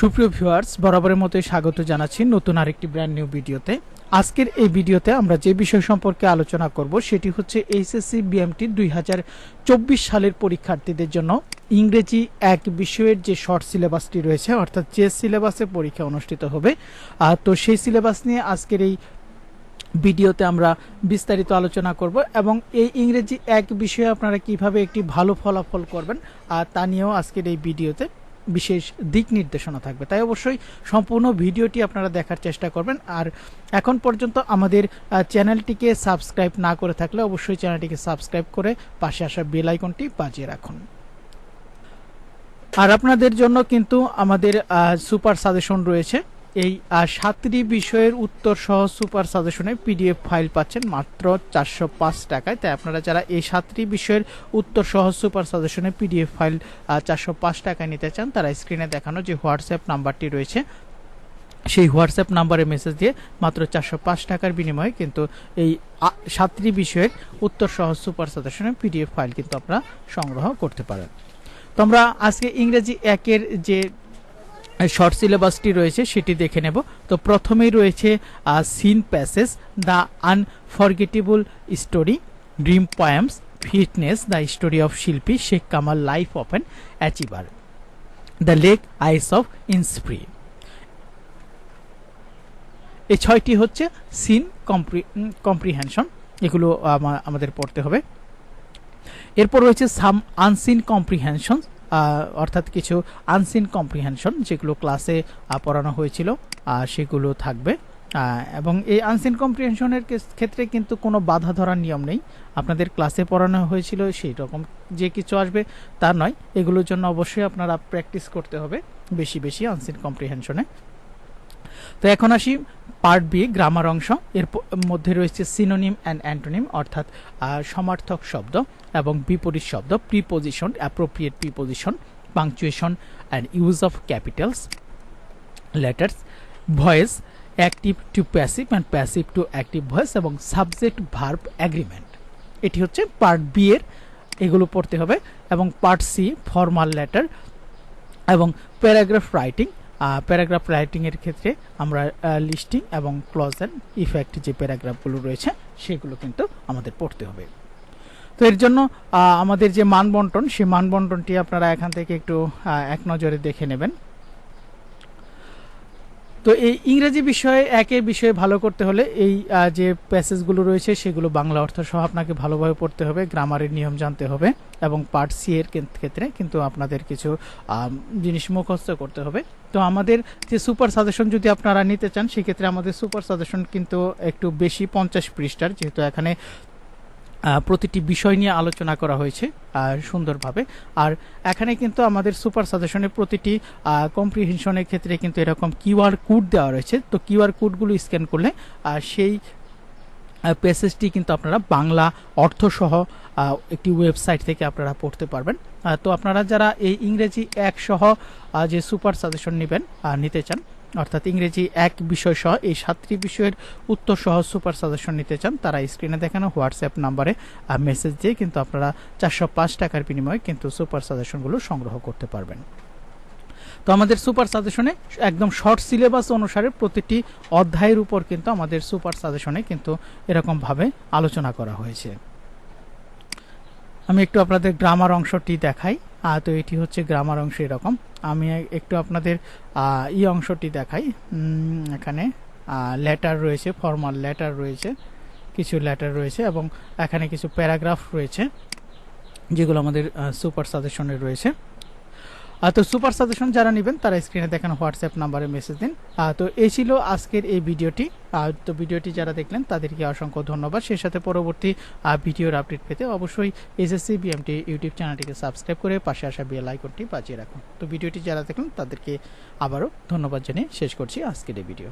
সুপ্রিয় ভিউয়ার্স বরাবরের মতোই স্বাগত জানাচ্ছি নতুন আরেকটি ব্র্যান্ড নিউ ভিডিওতে। আজকের এই ভিডিওতে আমরা যে বিষয় সম্পর্কে আলোচনা করব সেটি হচ্ছে এইচএসসি বিএমটি দুই হাজার চব্বিশ সালের পরীক্ষার্থীদের জন্য। ইংরেজি এক বিষয়ের যে শর্ট সিলেবাসটি রয়েছে, অর্থাৎ যে সিলেবাসে পরীক্ষা অনুষ্ঠিত হবে তো সেই সিলেবাস নিয়ে আজকের এই ভিডিওতে আমরা বিস্তারিত আলোচনা করব এবং এই ইংরেজি এক বিষয়ে আপনারা কীভাবে একটি ভালো ফলাফল করবেন তা নিয়েও আজকের এই ভিডিওতে বিশেষ দিক নির্দেশনা থাকবে। তাই অবশ্যই সম্পূর্ণ ভিডিওটি আপনারা দেখার চেষ্টা করবেন। আর এখন পর্যন্ত আমাদের চ্যানেলটিকে সাবস্ক্রাইব না করে থাকলে অবশ্যই চ্যানেলটিকে সাবস্ক্রাইব করে পাশে আসা বেল আইকনটি বাজিয়ে রাখুন। আর আপনাদের জন্য কিন্তু আমাদের সুপার সাজেশন রয়েছে। এই সাতটি বিষয়ের উত্তর সহ সুপার সাজেশনে পিডিএফ ফাইল পাচ্ছেন মাত্র চারশো পাঁচ টাকায়। তাই আপনারা যারা এই সাতটি বিষয়ের উত্তর সহ সুপার সাজেশনে পিডিএফ ফাইল চারশো পাঁচ টাকায় নিতে চান, তারা স্ক্রিনে দেখানো যে হোয়াটসঅ্যাপ নাম্বারটি রয়েছে, সেই হোয়াটসঅ্যাপ নাম্বারে মেসেজ দিয়ে মাত্র চারশো পাঁচ টাকার বিনিময়ে কিন্তু এই সাতটি বিষয়ের উত্তর সহ সুপার সাজেশনে পিডিএফ ফাইল কিন্তু আপনারা সংগ্রহ করতে পারেন। তো আমরা আজকে ইংরেজি একের যে শর্ট সিলেবাসটি রয়েছে, সেটি দেখে নেব। তো প্রথমেই রয়েছে seen passage the unforgettable story dream poems fitness the story of Shilpi Sheikh Kamal life of an achiever the lake isle of Innisfree এই ছয়টি হচ্ছে সিন কম্প্রি কম্প্রিহেনশন এগুলো আমাদের পড়তে হবে। এরপর রয়েছে সাম আনসিন কম্প্রিহেনশন অর্থাৎ কিছু আনসিন কম্প্রিহেনশন যেগুলো ক্লাসে পড়ানো হয়েছিল সেগুলো থাকবে। এবং এই আনসিন কম্প্রিহেনশনের ক্ষেত্রে কিন্তু কোনো বাধা ধরার নিয়ম নেই। আপনাদের ক্লাসে পড়ানো হয়েছিল, সেই রকম যে কিছু আসবে তা নয়। এগুলোর জন্য অবশ্যই আপনারা প্র্যাকটিস করতে হবে বেশি বেশি আনসিন কম্প্রিহেনশনে তো এখন আসি পার্ট বি গ্রামার অংশ। এর মধ্যে রয়েছে সিনোনিম অ্যান্ড অ্যান্টোনিম অর্থাৎ সমার্থক শব্দ এবং বিপরীত শব্দ preposition appropriate preposition punctuation and use of capitals letters voice active to passive and passive to active voice এবং সাবজেক্ট ভার্ব অ্যাগ্রিমেন্ট এটি হচ্ছে পার্ট বি এর, এগুলো পড়তে হবে এবং পার্ট সি ফর্মাল লেটার এবং প্যারাগ্রাফ রাইটিং প্যারাগ্রাফ রাইটিংয়ের ক্ষেত্রে আমরা লিস্টিং এবং ক্লজ অ্যান্ড ইফেক্ট যে প্যারাগ্রাফগুলো রয়েছে, সেগুলো কিন্তু আমাদের পড়তে হবে। তো এর জন্য আমাদের যে মানবন্টন, সেই মানবন্টনটি আপনারা এখান থেকে একটু এক নজরে দেখে নেবেন। তো এই ইংরেজি বিষয়ে, একের বিষয়ে ভালো করতে হলে এই যে প্যাসেজগুলো রয়েছে, সেগুলো বাংলা অর্থ সহ আপনাকে ভালোভাবে পড়তে হবে গ্রামারের নিয়ম জানতে হবে এবং পার্ট সি এর ক্ষেত্রে কিন্তু আপনাদের কিছু জিনিস মুখস্থ করতে হবে। তো আমাদের যে সুপার সাজেশন যদি আপনারা নিতে চান, সেক্ষেত্রে আমাদের সুপার সাজেশন কিন্তু একটু বেশি পঞ্চাশ পৃষ্ঠার, যেহেতু এখানে প্রতিটি বিষয় নিয়ে আলোচনা করা হয়েছে সুন্দরভাবে। আর এখানে কিন্তু আমাদের সুপার সাজেশনের প্রতিটি কম্প্রিহেনশনের ক্ষেত্রে কিন্তু এরকম কিউআর কোড দেওয়া রয়েছে। তো কিউআর কোডগুলো স্ক্যান করলে সেই প্যাসেজটি কিন্তু আপনারা বাংলা অর্থসহ একটি ওয়েবসাইট থেকে আপনারা পড়তে পারবেন। তো আপনারা যারা এই ইংরেজি এক সহ যে সুপার সাজেশন নেবেন নিতে চান অর্থাৎ ইংরেজি এক বিষয় সহ এই সাতটি বিষয়ের উত্তর সহ সুপার সাজেশন নিতে চান, তারা স্ক্রিনে দেখানো হোয়াটসঅ্যাপ নাম্বারে মেসেজ দিয়ে কিন্তু আপনারা চারশো পাঁচ টাকার বিনিময়ে কিন্তু সুপার সাজেশনগুলো সংগ্রহ করতে পারবেন। তো আমাদের সুপার সাজেশনে একদম শর্ট সিলেবাস অনুসারে প্রতিটি অধ্যায়ের উপর কিন্তু আমাদের সুপার সাজেশনে কিন্তু এরকমভাবে আলোচনা করা হয়েছে। আমি একটু আপনাদের গ্রামার অংশটি দেখাই। তো এটি হচ্ছে গ্রামার অংশ এরকম। আমি একটু আপনাদের ই অংশটি দেখাই। এখানে লেটার রয়েছে ফর্মাল লেটার রয়েছে, কিছু লেটার রয়েছে এবং এখানে কিছু প্যারাগ্রাফ রয়েছে, যেগুলো আমাদের সুপার সাজেশনে রয়েছে। তো সুপার সাজেশন যারা নেবেন, তারা স্ক্রিনে দেখানো হোয়াটসঅ্যাপ নাম্বারে মেসেজ দিন। তো এই ছিল আজকের এই ভিডিওটি। তো ভিডিওটি যারা দেখলেন, তাদেরকে অসংখ্য ধন্যবাদ। সেই সাথে পরবর্তী ভিডিওর আপডেট পেতে অবশ্যই এসএসসি বিএমটি ইউটিউব চ্যানেলটিকে সাবস্ক্রাইব করে পাশে আসা বেল আইকনটি বাঁচিয়ে রাখুন। তো ভিডিওটি যারা দেখলেন, তাদেরকে আবারও ধন্যবাদ জানিয়ে শেষ করছি আজকের এই ভিডিও